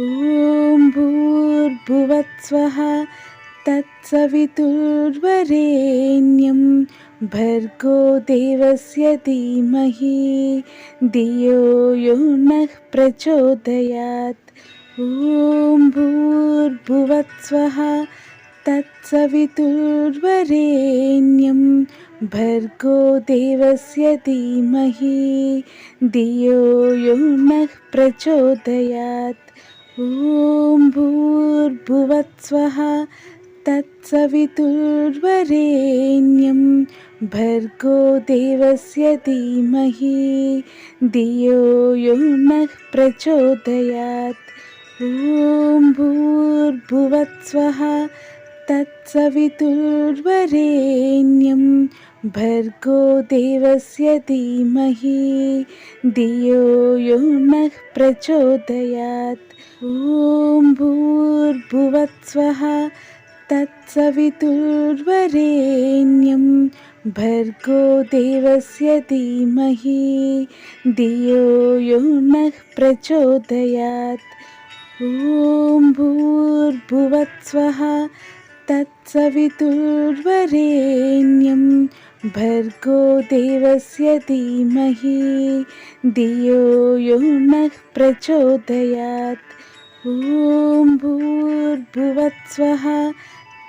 ॐ भूर्भुवत्स्वः तत्सवितुर्वरेण्यं। भर्गो देवस्य धीमहि धियो यो नः प्रचोदयात्। ॐ भूर्भुवत्स्वः तत्सवितुर्वरेण्यं। भर्गो देवस्य धीमहि धियो यो नः प्रचोदयात् ॐ भूर्भुवत्स्वः तत्सवितुर्वरेण्यं भर्गो देवस्य धीमहि। धियो यो नः प्रचोदयात्। ॐ भूर्भुवत्स्वः तत्सवितुर्वरेण्यं भर्गो देवस्य धीमहि धियो यो नः प्रचोदयात्। ॐ भूर्भुवत्स्वः तत्सवितुर्वरेण्यं भर्गो देवस्य धीमहि धियो यो नः प्रचोदयात्। ॐ भूर्भुवत्स्वः तत्सवितुर्वरेण्यं भर्गो देवस्य धीमहि। धियो यो नः प्रचोदयात्। ॐ भूर्भुवत्स्वः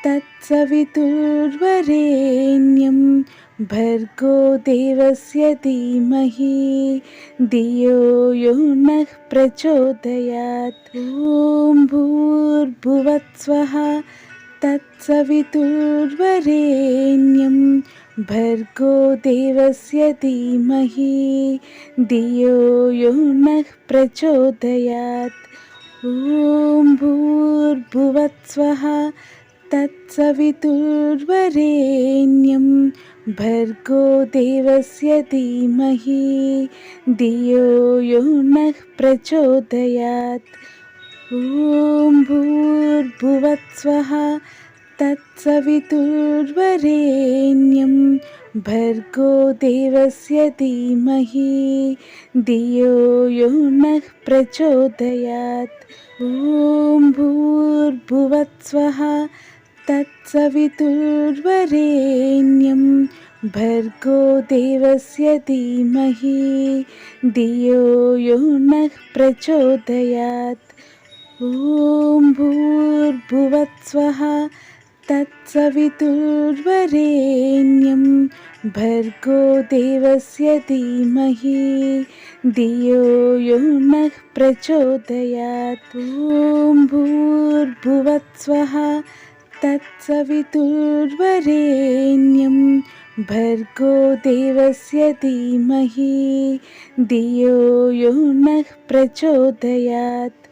तत्सवितुर्वरेण्यं भर्गो देवस्य धीमहि। धियो यो नः प्रचोदयात्। ॐ भूर्भुवत्स्वः तत्सवितुर्वरेण्यं भर्गो देवस्य धीमहि। धियो यो नः प्रचोदयात्। ॐ भूर्भुवत्स्वः तत्सवितुर्वरेण्यं भर्गो देवस्य धीमहि। धियो यो नः प्रचोदयात् ॐ भूर्भुवत्स्वः तत्सवितुर्वरेण्यं भर्गो देवस्य धीमहि। धियो यो नः प्रचोदयात्। ॐ भूर्भुवत्स्वः तत्सवितुर्वरेण्यं भर्गो देवस्य धीमहि। धियो यो नः प्रचोदयात् ॐ भूर्भुवत्स्वः तत्सवितुर्वरेण्यं भर्गो देवस्य धीमहि। धियो यो नः प्रचोदयात्। ॐ भूर्भुवत्स्वः तत्सवितुर्वरेण्यं भर्गो देवस्य धीमहि। धियो यो नः प्रचोदयात्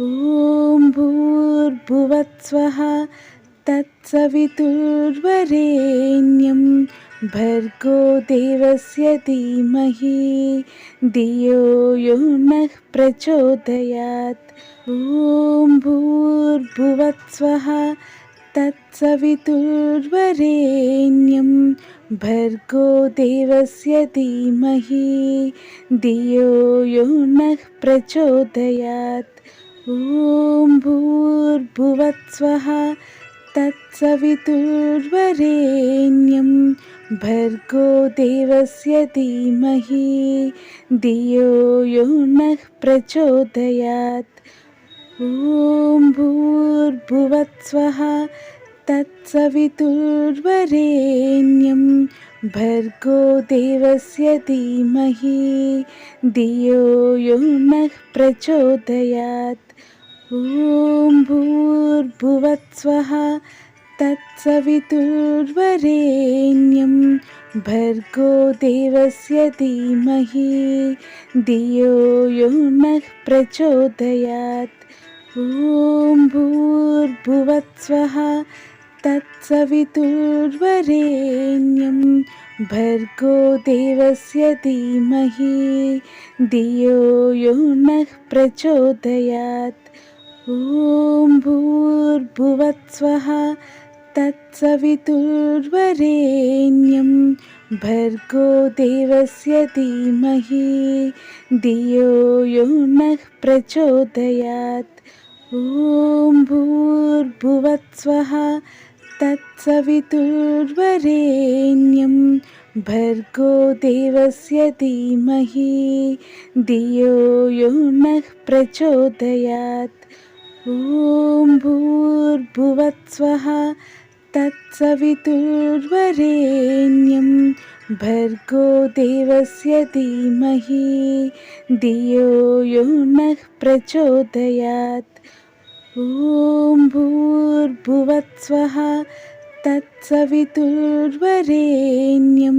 ॐ भूर्भुवत्स्वः तत्सवितुर्वरेण्यं भर्गो देवस्य धीमहि। धियो यो नः प्रचोदयात्। ॐ भूर्भुवत्स्वः तत्सवितुर्वरेण्यं भर्गो देवस्य धीमहि। धियो यो नः प्रचोदयात् ॐ भूर्भुवत्स्वः तत्सवितुर्वरेण्यं भर्गो देवस्य धीमहि। धियो यो नः प्रचोदयात्। ॐ भूर्भुवत्स्वः तत्सवितुर्वरेण्यं भर्गो देवस्य धीमहि धियो यो नः प्रचोदयात्। ॐ भूर्भुवत्स्वः तत्सवितुर्वरेण्यं। भर्गो देवस्य धीमहि धियो यो नः प्रचोदयात्। ॐ भूर्भुवत्स्वः तत्सवितुर्वरेण्यं भर्गो देवस्य धीमहि। धियो यो नः प्रचोदयात्। ॐ भूर्भुवत्स्वः तत्सवितुर्वरेण्यं भर्गो देवस्य धीमहि। धियो यो नः प्रचोदयात्। ॐ भूर्भुवत्स्वः तत्सवितुर्वरेण्यं भर्गो देवस्य धीमहि धियो यो नः प्रचोदयात्। ॐ भूर्भुवत्स्वः तत्सवितुर्वरेण्यं भर्गो देवस्य धीमहि धियो यो नः प्रचोदयात् ॐ भूर्भुवत्स्वः तत्सवितुर्वरेण्यं।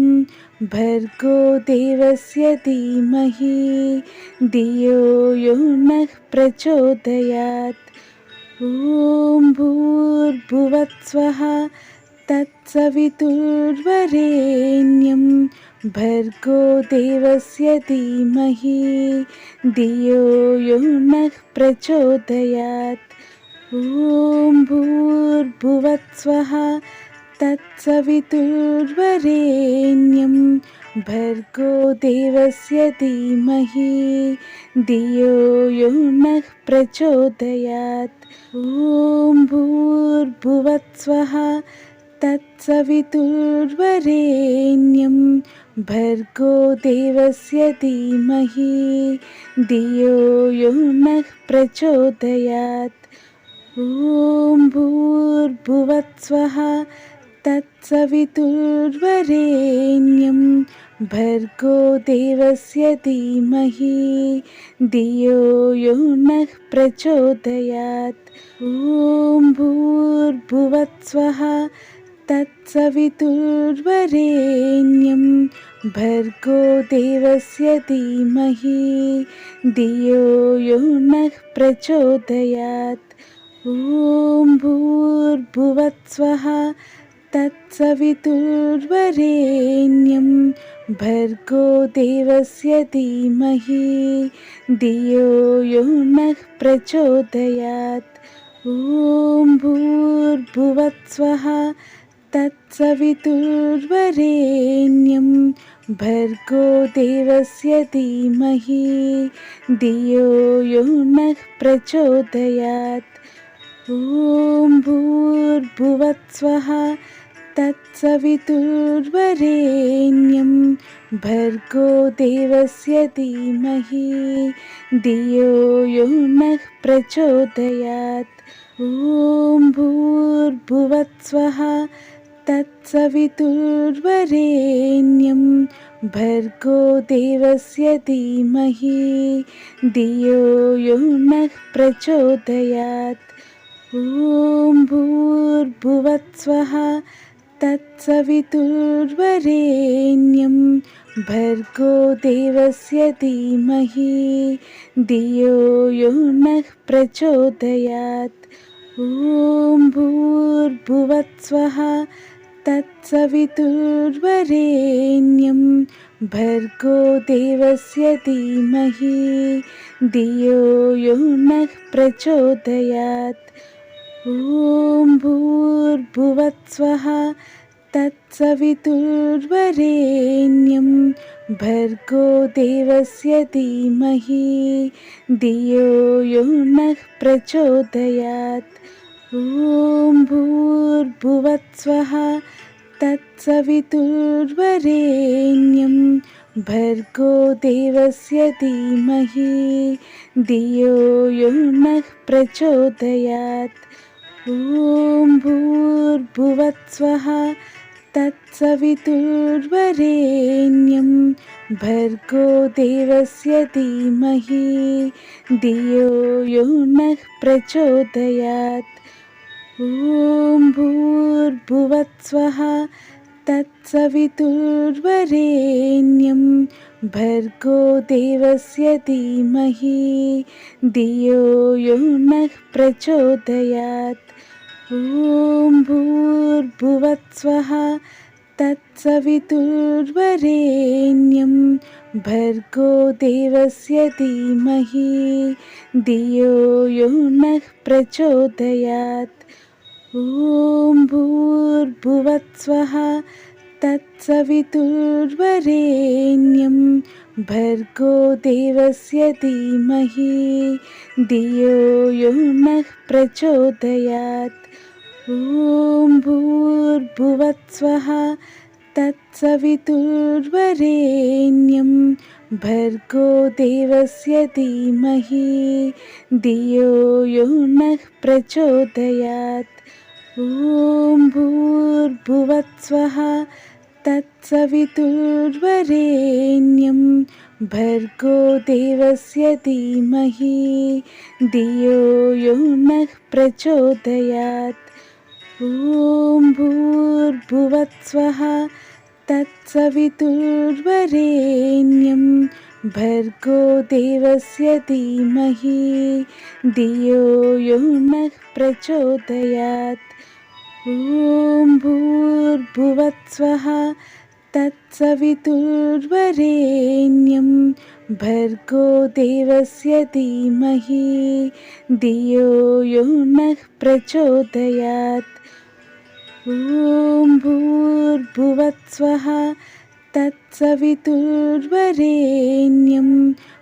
भर्गो देवस्य धीमहि धियो यो नः प्रचोदयात्। ॐ भूर्भुवत्स्वः तत्सवितुर्वरेण्यं। भर्गो देवस्य धीमहि धियो यो नः प्रचोदयात् ॐ भूर्भुवत्स्वः तत्सवितुर्वरेण्यं भर्गो देवस्य धीमहि धियो यो नः प्रचोदयात्। ॐ भूर्भुवत्स्वः तत्सवितुर्वरेण्यं भर्गो देवस्य धीमहि धियो यो नः प्रचोदयात् ॐ भूर्भुवत्स्वः तत्सवितुर्वरेण्यं भर्गो देवस्य धीमहि। धियो यो नः प्रचोदयात्। ॐ भूर्भुवत्स्वः तत्सवितुर्वरेण्यं भर्गो देवस्य धीमहि। धियो यो नः प्रचोदयात् ॐ भूर्भुवत्स्वः तत्सवितुर्वरेण्यं भर्गो देवस्य धीमहि। धियो यो नः प्रचोदयात्। ॐ भूर्भुवत्स्वः तत्सवितुर्वरेण्यं भर्गो देवस्य धीमहि। धियो यो नः प्रचोदयात् ॐ भूर्भुवत्स्वः तत्सवितुर्वरेण्यं। भर्गो देवस्य धीमहि धियो यो नः प्रचोदयात्। ॐ भूर्भुवत्स्वः तत्सवितुर्वरेण्यं। भर्गो देवस्य धीमहि धियो यो नः प्रचोदयात् ॐ भूर्भुवत्स्वः तत्सवितुर्वरेण्यं भर्गो देवस्य धीमहि धियो यो नः प्रचोदयात्। ॐ भूर्भुवत्स्वः तत्सवितुर्वरेण्यं भर्गो देवस्य धीमहि धियो यो नः प्रचोदयात् ॐ भूर्भुवत्स्वः तत्सवितुर्वरेण्यं। भर्गो देवस्य धीमहि धियो यो नः प्रचोदयात्। ॐ भूर्भुवत्स्वः तत्सवितुर्वरेण्यं। भर्गो देवस्य धीमहि धियो यो नः प्रचोदयात् ॐ भूर्भुवत्स्वः तत्सवितुर्वरेण्यं भर्गो देवस्य धीमहि। धियो यो नः प्रचोदयात्। ॐ भूर्भुवत्स्वः तत्सवितुर्वरेण्यं भर्गो देवस्य धीमहि। धियो यो नः प्रचोदयात् ॐ भूर्भुवत्स्वः तत्सवितुर्वरेण्यं भर्गो देवस्य धीमहि। धियो यो नः प्रचोदयात्। ॐ भूर्भुवत्स्वः तत्सवितुर्वरेण्यं भर्गो देवस्य धीमहि। धियो यो नः प्रचोदयात् ॐ भूर्भुवत्स्वः तत्सवितुर्वरेण्यं भर्गो देवस्य धीमहि। धियो यो नः प्रचोदयात्। ॐ भूर्भुवत्स्वः तत्सवितुर्वरेण्यं भर्गो देवस्य धीमहि। धियो यो नः प्रचोदयात् ॐ भूर्भुवत्स्वः तत्सवितुर्वरेण्यं भर्गो देवस्य धीमहि। धियो यो नः प्रचोदयात्। ॐ भूर्भुवत्स्वः तत्सवितुर्वरेण्यं भर्गो देवस्य धीमहि। धियो यो नः प्रचोदयात् ॐ भूर्भुवत्स्वः तत्सवितुर्वरेण्यं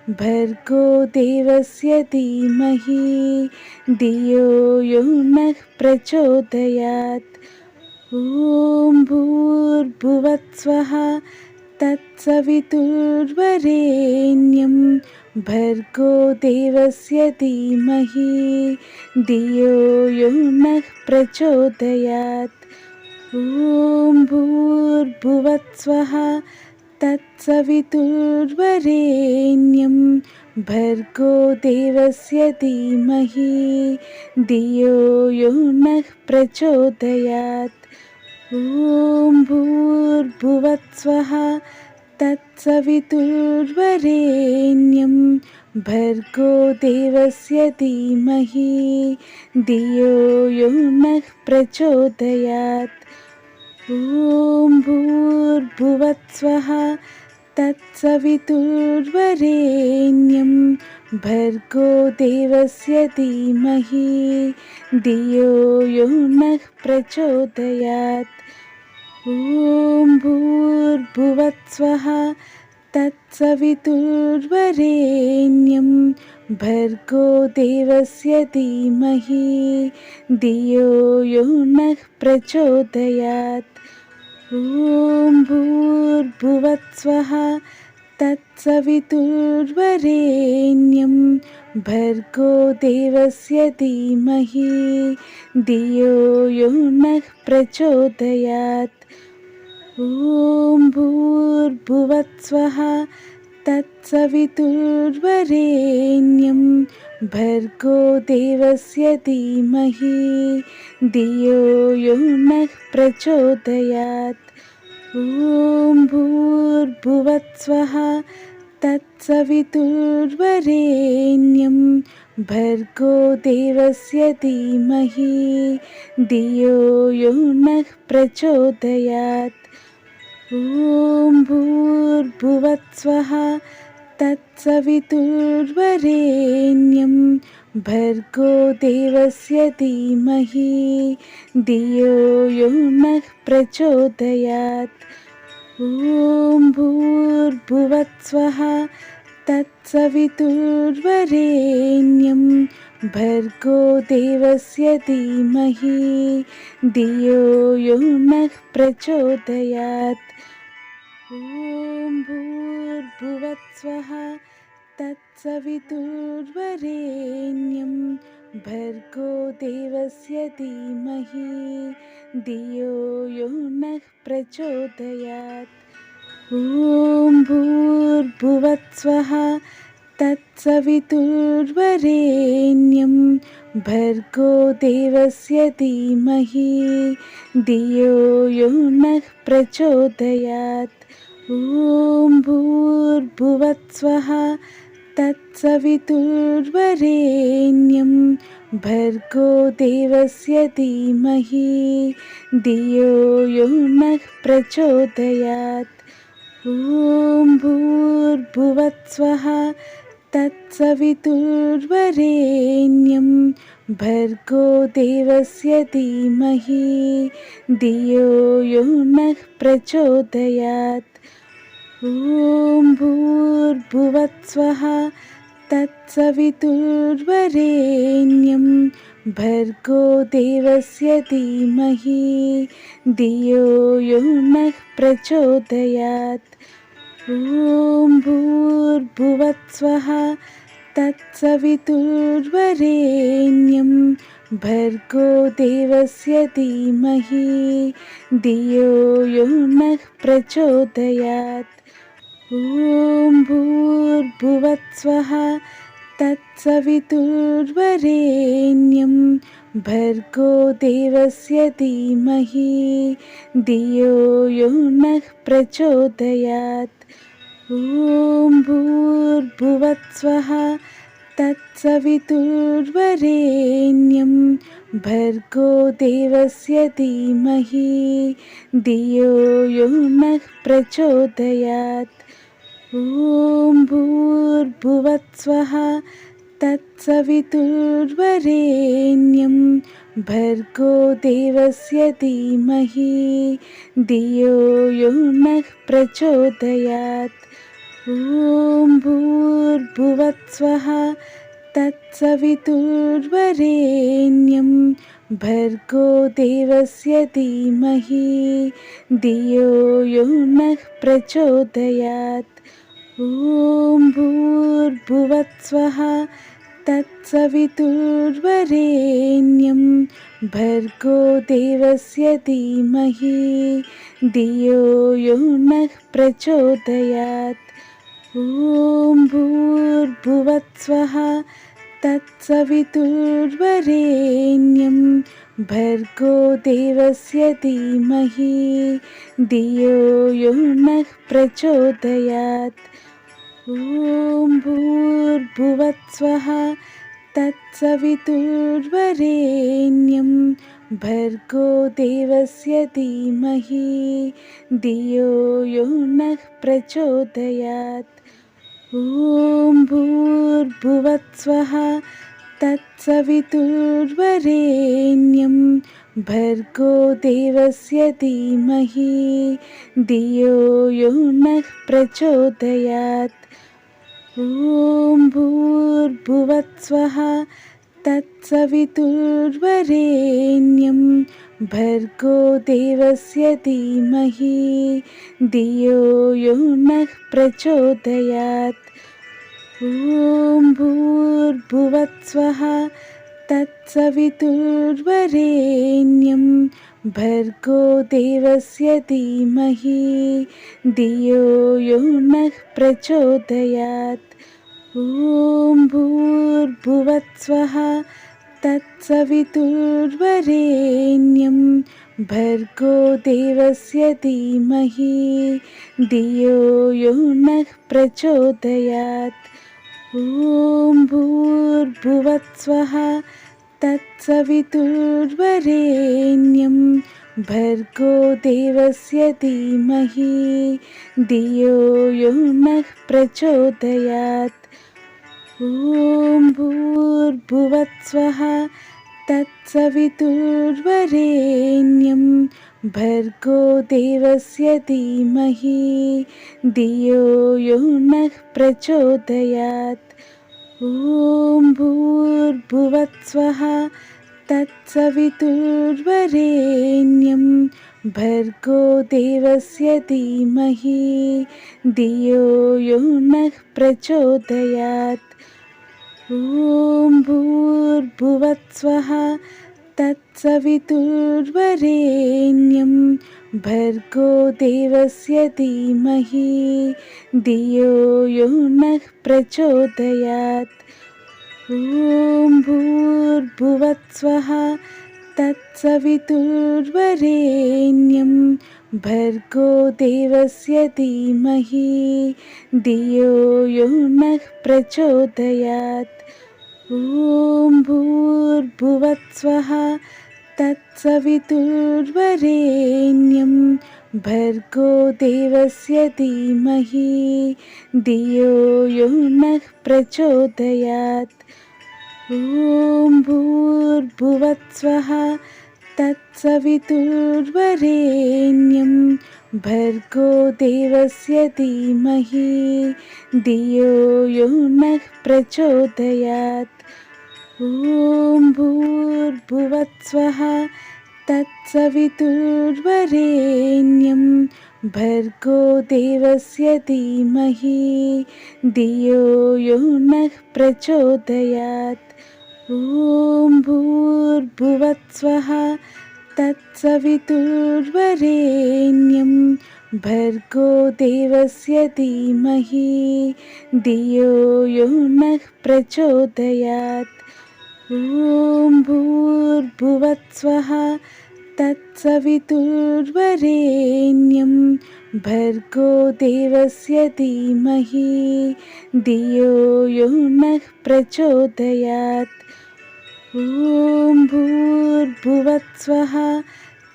भर्गो देवस्य धीमहि। धियो यो नः प्रचोदयात्। ॐ भूर्भुवत्स्वः तत्सवितुर्वरेण्यं भर्गो देवस्य धीमहि। धियो यो नः प्रचोदयात् ॐ भूर्भुवत्स्वः तत्सवितुर्वरेण्यं भर्गो देवस्य धीमहि। धियो यो नः प्रचोदयात्। ॐ भूर्भुवत्स्वः तत्सवितुर्वरेण्यं भर्गो देवस्य धीमहि। धियो यो नः प्रचोदयात् ॐ भूर्भुवत्स्वः तत्सवितुर्वरेण्यं भर्गो देवस्य धीमहि। धियो यो नः प्रचोदयात्। ॐ भूर्भुवत्स्वः तत्सवितुर्वरेण्यं भर्गो देवस्य धीमहि। धियो यो नः प्रचोदयात् ॐ भूर्भुवत्स्वः तत्सवितुर्वरेण्यं भर्गो देवस्य धीमहि। धियो यो नः प्रचोदयात्। ॐ भूर्भुवत्स्वः तत्सवितुर्वरेण्यं भर्गो देवस्य धीमहि। धियो यो नः प्रचोदयात्। ॐ भूर्भुवत्स्वः तत्सवितुर्वरेण्यं भर्गो देवस्य धीमहि। धियो यो नः प्रचोदयात् ॐ भूर्भुवत्स्वः तत्सवितुर्वरेण्यं भर्गो देवस्य धीमहि। धियो यो नः प्रचोदयात्। ॐ भूर्भुवत्स्वः तत्सवितुर्वरेण्यं भर्गो देवस्य धीमहि। धियो यो नः प्रचोदयात् ॐ भूर्भुवत्स्वः तत्सवितुर्वरेण्यं भर्गो देवस्य धीमहि। धियो यो नः प्रचोदयात्। ॐ भूर्भुवत्स्वः तत्सवितुर्वरेण्यं भर्गो देवस्य धीमहि। धियो यो नः प्रचोदयात् ॐ भूर्भुवत्स्वः तत्सवितुर्वरेण्यं भर्गो देवस्य धीमहि। धियो यो नः प्रचोदयात्। ॐ भूर्भुवत्स्वः तत्सवितुर्वरेण्यं भर्गो देवस्य धीमहि धियो यो नः प्रचोदयात्। ॐ भूर्भुवत्स्वः तत्सवितुर्वरेण्यं भर्गो देवस्य धीमहि धियो यो नः प्रचोदयात् ॐ भूर्भुवत्स्वः तत्सवितुर्वरेण्यं भर्गो देवस्य धीमहि। धियो यो नः प्रचोदयात्। ॐ भूर्भुवत्स्वः तत्सवितुर्वरेण्यं भर्गो देवस्य धीमहि धियो यो नः प्रचोदयात्। ॐ भूर्भुवत्स्वः तत्सवितुर्वरेण्यं। भर्गो देवस्य धीमहि धियो यो नः प्रचोदयात्। ॐ भूर्भुवत्स्वः तत्सवितुर्वरेण्यं भर्गो देवस्य धीमहि। धियो यो नः प्रचोदयात्। ॐ भूर्भुवत्स्वः तत्सवितुर्वरेण्यं भर्गो देवस्य धीमहि। धियो यो नः प्रचोदयात्। ॐ भूर्भुवत्स्वः तत्सवितुर्वरेण्यं भर्गो देवस्य धीमहि। धियो यो नः प्रचोदयात्। ॐ भूर्भुवत्स्वः तत्सवितुर्वरेण्यं भर्गो देवस्य धीमहि। धियो यो नः प्रचोदयात् ॐ भूर्भुवत्स्वः तत्सवितुर्वरेण्यं भर्गो देवस्य धीमहि धियो यो नः प्रचोदयात्। ॐ भूर्भुवत्स्वः तत्सवितुर्वरेण्यं भर्गो देवस्य धीमहि धियो यो नः प्रचोदयात् ॐ भूर्भुवत्स्वः तत्सवितुर्वरेण्यं भर्गो देवस्य धीमहि। धियो यो नः प्रचोदयात्। ॐ भूर्भुवत्स्वः तत्सवितुर्वरेण्यं भर्गो देवस्य धीमहि धियो यो नः प्रचोदयात्। ॐ भूर्भुवत्स्वः तत्सवितुर्वरेण्यं। भर्गो देवस्य धीमहि धियो यो नः प्रचोदयात्। ॐ भूर्भुवत्स्वः तत्सवितुर्वरेण्यं भर्गो देवस्य धीमहि। धियो यो नः प्रचोदयात्। ॐ भूर्भुवत्स्वः तत्सवितुर्वरेण्यं भर्गो देवस्य धीमहि। धियो यो नः प्रचोदयात् ॐ भूर्भुवत्स्वः तत्सवितुर्वरेण्यं भर्गो देवस्य धीमहि धियो यो नः प्रचोदयात्। ॐ भूर्भुवत्स्वः तत्सवितुर्वरेण्यं भर्गो देवस्य धीमहि धियो यो नः प्रचोदयात्। ॐ भूर्भुवत्स्वः तत्सवितुर्वरेण्यं। भर्गो देवस्य धीमहि धियो यो नः प्रचोदयात्। ॐ भूर्भुवत्स्वः तत्सवितुर्वरेण्यं भर्गो देवस्य धीमहि। धियो यो नः प्रचोदयात्। ॐ भूर्भुवत्स्वः तत्सवितुर्वरेण्यं भर्गो देवस्य धीमहि। धियो यो नः प्रचोदयात् ॐ भूर्भुवत्स्वः तत्सवितुर्वरेण्यं भर्गो देवस्य धीमहि। धियो यो नः प्रचोदयात्। ॐ भूर्भुवत्स्वः तत्सवितुर्वरेण्यं भर्गो देवस्य धीमहि। धियो यो नः प्रचोदयात् ॐ भूर्भुवत्स्वः तत्सवितुर्वरेण्यं भर्गो देवस्य धीमहि धियो यो नः प्रचोदयात्। ॐ भूर्भुवत्स्वः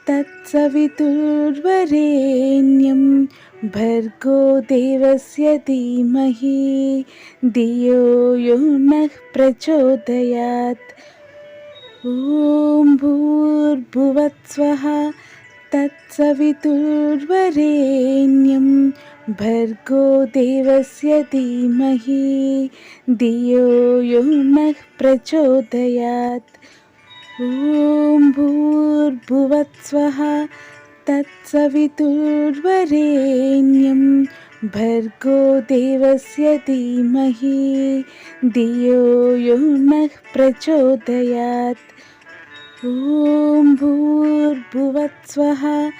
तत्सवितुर्वरेण्यं भर्गो देवस्य धीमहि धियो यो नः प्रचोदयात्। ॐ भूर्भुवत्स्वः तत्सवितुर्वरेण्यं। भर्गो देवस्य धीमहि धियो यो नः प्रचोदयात्। ॐ भूर्भुवत्स्वः तत्सवितुर्वरेण्यं भर्गो देवस्य धीमहि। धियो यो नः प्रचोदयात्। ॐ भूर्भुवत्स्वः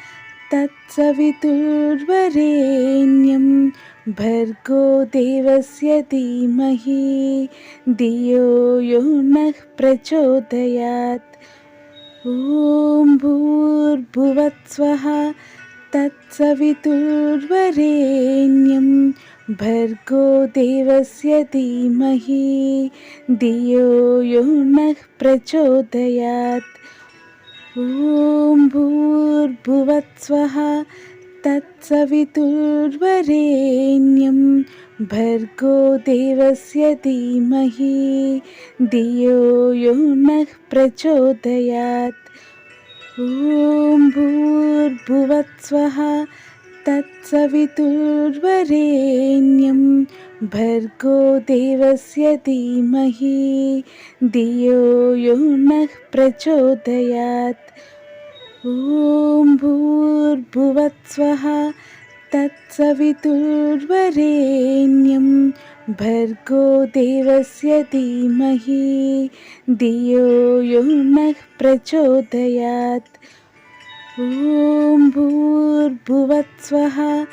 तत्सवितुर्वरेण्यं भर्गो देवस्य धीमहि। धियो यो नः प्रचोदयात् ॐ भूर्भुवत्स्वः तत्सवितुर्वरेण्यं भर्गो देवस्य धीमहि। धियो यो नः प्रचोदयात्। ॐ भूर्भुवत्स्वः तत्सवितुर्वरेण्यं भर्गो देवस्य धीमहि। धियो यो नः प्रचोदयात्। ॐ भूर्भुवत्स्वः तत्सवितुर्वरेण्यं भर्गो देवस्य धीमहि। धियो यो नः प्रचोदयात् ॐ भूर्भुवत्स्वः तत्सवितुर्वरेण्यं भर्गो देवस्य धीमहि। धियो यो नः प्रचोदयात्। ॐ भूर्भुवत्स्वः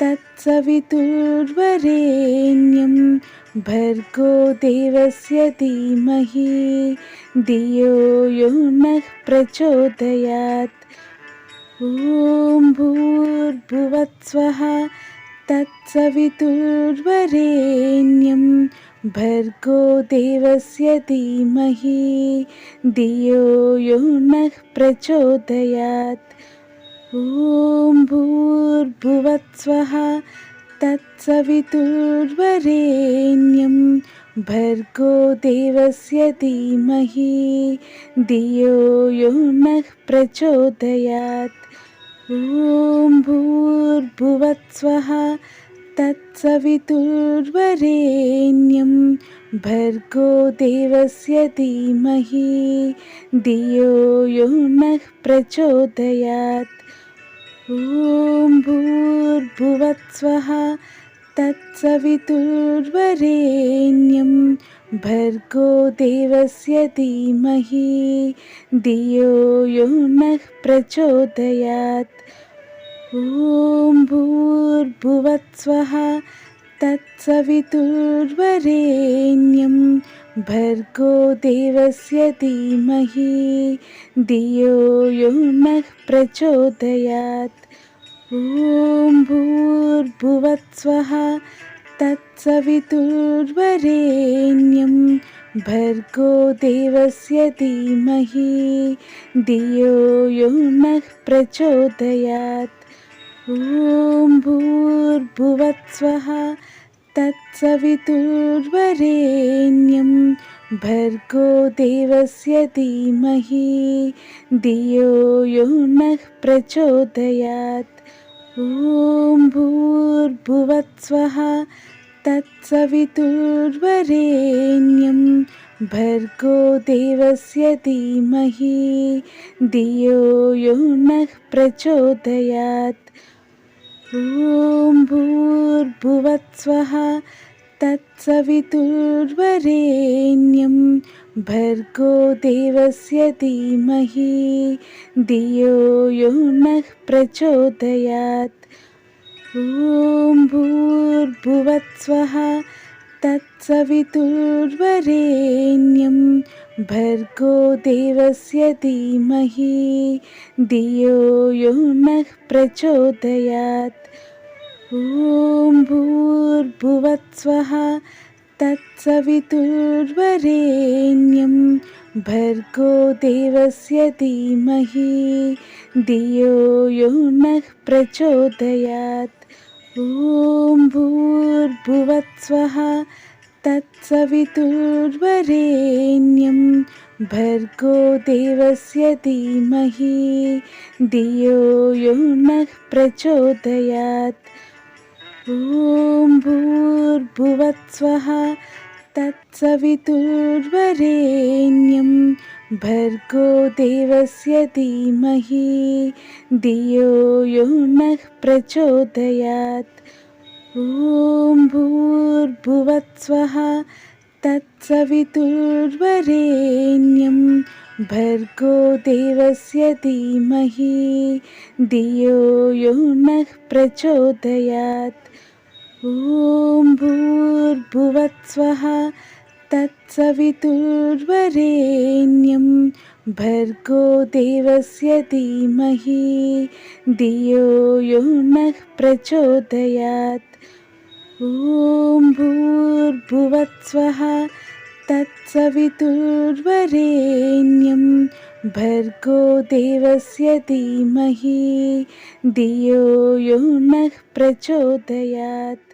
तत्सवितुर्वरेण्यं भर्गो देवस्य धीमहि धियो यो नः प्रचोदयात्। ॐ भूर्भुवत्स्वः तत्सवितुर्वरेण्यं। भर्गो देवस्य धीमहि धियो यो नः प्रचोदयात्। ॐ भूर्भुवत्स्वः तत्सवितुर्वरेण्यं भर्गो देवस्य धीमहि। धियो यो नः प्रचोदयात्। ॐ भूर्भुवत्स्वः तत्सवितुर्वरेण्यं भर्गो देवस्य धीमहि। धियो यो नः प्रचोदयात् ॐ भूर्भुवत्स्वः तत्सवितुर्वरेण्यं भर्गो देवस्य धीमहि। धियो यो नः प्रचोदयात्। ॐ भूर्भुवत्स्वः तत्सवितुर्वरेण्यं भर्गो देवस्य धीमहि धियो यो नः प्रचोदयात्। ॐ भूर्भुवत्स्वः तत्सवितुर्वरेण्यं। भर्गो देवस्य धीमहि धियो यो नः प्रचोदयात्। ॐ भूर्भुवत्स्वः तत्सवितुर्वरेण्यं भर्गो देवस्य धीमहि। धियो यो नः प्रचोदयात्। ॐ भूर्भुवत्स्वः तत्सवितुर्वरेण्यं भर्गो देवस्य धीमहि। धियो यो नः प्रचोदयात् ॐ भूर्भुवत्स्वः तत्सवितुर्वरेण्यं भर्गो देवस्य धीमहि। धियो यो नः प्रचोदयात्। ॐ भूर्भुवत्स्वः तत्सवितुर्वरेण्यं भर्गो देवस्य धीमहि धियो यो नः प्रचोदयात्। ॐ भूर्भुवत्स्वः तत्सवितुर्वरेण्यं। भर्गो देवस्य धीमहि धियो यो नः प्रचोदयात्। ॐ भूर्भुवत्स्वः तत्सवितुर्वरेण्यं भर्गो देवस्य धीमहि। धियो यो नः प्रचोदयात्। ॐ भूर्भुवत्स्वः तत्सवितुर्वरेण्यं भर्गो देवस्य धीमहि। धियो यो नः प्रचोदयात् ॐ भूर्भुवत्स्वः तत्सवितुर्वरेण्यं भर्गो देवस्य धीमहि। धियो यो नः प्रचोदयात्। ॐ भूर्भुवत्स्वः तत्सवितुर्वरेण्यं भर्गो देवस्य धीमहि। धियो यो नः प्रचोदयात् ॐ भूर्भुवत्स्वः तत्सवितुर्वरेण्यं भर्गो देवस्य धीमहि धियो यो नः प्रचोदयात्